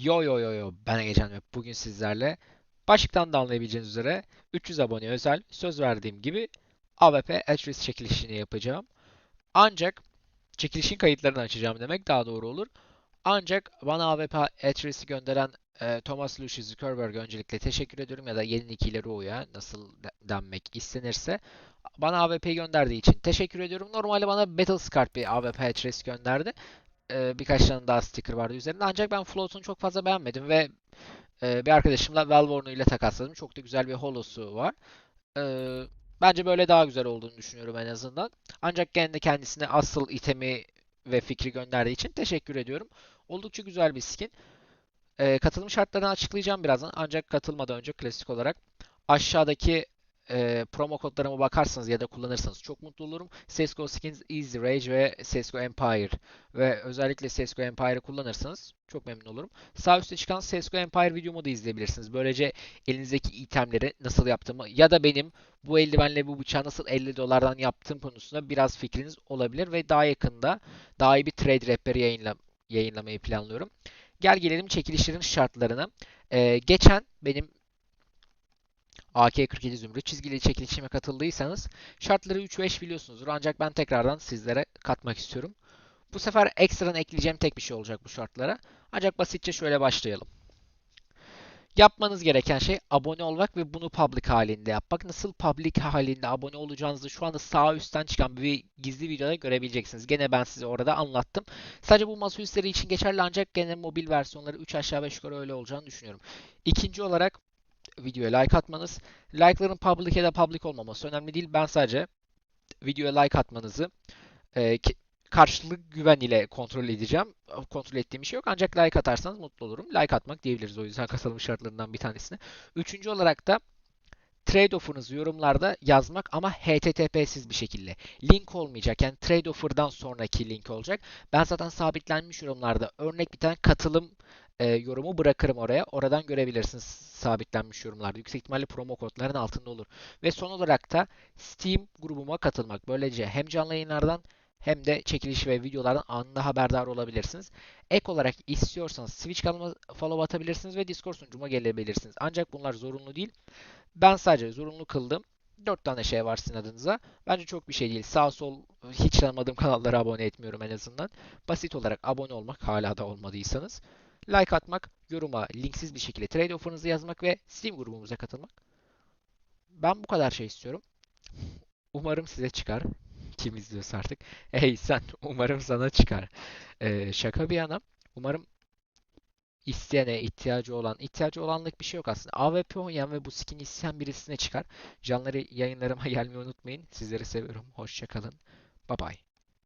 Yo yo yo yo ben Egecan ve bugün sizlerle başlıktan da anlayabileceğiniz üzere 300 abone özel söz verdiğim gibi AWP Atris çekilişini yapacağım. Ancak çekilişin kayıtlarını açacağım demek daha doğru olur. Ancak bana AWP Atris'i gönderen e, Thomas Lucius Zuckerberg'e öncelikle teşekkür ediyorum ya da yeni nickiyle Ru'ya nasıl de- denmek istenirse bana AWP'yi gönderdiği için teşekkür ediyorum. Normalde bana Battlescar bir AWP Atris gönderdi e, birkaç tane daha sticker vardı üzerinde. Ancak ben Float'unu çok fazla beğenmedim ve e, bir arkadaşımla Velvornu ile takasladım. Çok da güzel bir holosu var. E, bence böyle daha güzel olduğunu düşünüyorum en azından. Ancak gene kendisine asıl itemi ve fikri gönderdiği için teşekkür ediyorum. Oldukça güzel bir skin. Katılım şartlarını açıklayacağım birazdan. Ancak katılmadan önce klasik olarak aşağıdaki e, promo kodlarıma bakarsanız ya da kullanırsanız çok mutlu olurum. CSGO Skins Easy Rage ve CSGO Empire ve özellikle CSGO Empire'ı kullanırsanız çok memnun olurum. Sağ üstte çıkan CSGO Empire videomu da izleyebilirsiniz. Böylece elinizdeki itemleri nasıl yaptığımı ya da benim bu eldivenle bu bıçağı nasıl 50 dolardan yaptığım konusunda biraz fikriniz olabilir ve daha yakında daha iyi bir trade rehberi yayınla, yayınlamayı planlıyorum. Gel gelelim çekilişlerin şartlarına. Ee, geçen benim AK-47 Zümrüt çizgili çekilişime katıldıysanız şartları 3-5 biliyorsunuzdur. Ancak ben tekrardan sizlere katmak istiyorum. Bu sefer ekstradan ekleyeceğim tek bir şey olacak bu şartlara. Ancak basitçe şöyle başlayalım. Yapmanız gereken şey abone olmak ve bunu public halinde yapmak. Nasıl public halinde abone olacağınızı şu anda sağ üstten çıkan bir gizli videoda görebileceksiniz. Gene ben size orada anlattım. Sadece bu masaüstleri için geçerli ancak gene mobil versiyonları 3 aşağı 5 yukarı öyle olacağını düşünüyorum. İkinci olarak videoya like atmanız. Like'ların public ya da public olmaması önemli değil. Ben sadece videoya like atmanızı e, karşılık güven ile kontrol edeceğim. Kontrol ettiğim bir şey yok. Ancak like atarsanız mutlu olurum. Like atmak diyebiliriz o yüzden katılım şartlarından bir tanesini. Üçüncü olarak da trade offer'ınızı yorumlarda yazmak ama HTTP'siz bir şekilde. Link olmayacak. Yani trade offer'dan sonraki link olacak. Ben zaten sabitlenmiş yorumlarda örnek bir tane katılım e, yorumu bırakırım oraya. Oradan görebilirsiniz sabitlenmiş yorumlarda. Yüksek ihtimalle promo kodların altında olur. Ve son olarak da Steam grubuma katılmak. Böylece hem canlı yayınlardan hem de çekiliş ve videolardan anında haberdar olabilirsiniz. Ek olarak istiyorsanız Twitch kanalıma follow atabilirsiniz ve Discord sunucuma gelebilirsiniz. Ancak bunlar zorunlu değil. Ben sadece zorunlu kıldım. 4 tane şey var sizin adınıza. Bence çok bir şey değil. Sağ sol hiç tanımadığım kanallara abone etmiyorum en azından. Basit olarak abone olmak hala da olmadıysanız. Like atmak, yoruma linksiz bir şekilde trade offer'ınızı yazmak ve Steam grubumuza katılmak. Ben bu kadar şey istiyorum. Umarım size çıkar. Kim izliyorsa artık. Hey sen, umarım sana çıkar. Ee, şaka bir yana. Umarım isteyene, ihtiyacı olan, ihtiyacı olanlık bir şey yok aslında. AWP oynayan ve bu skin isteyen birisine çıkar. Canları yayınlarıma gelmeyi unutmayın. Sizleri seviyorum. Hoşça kalın. Bye bye.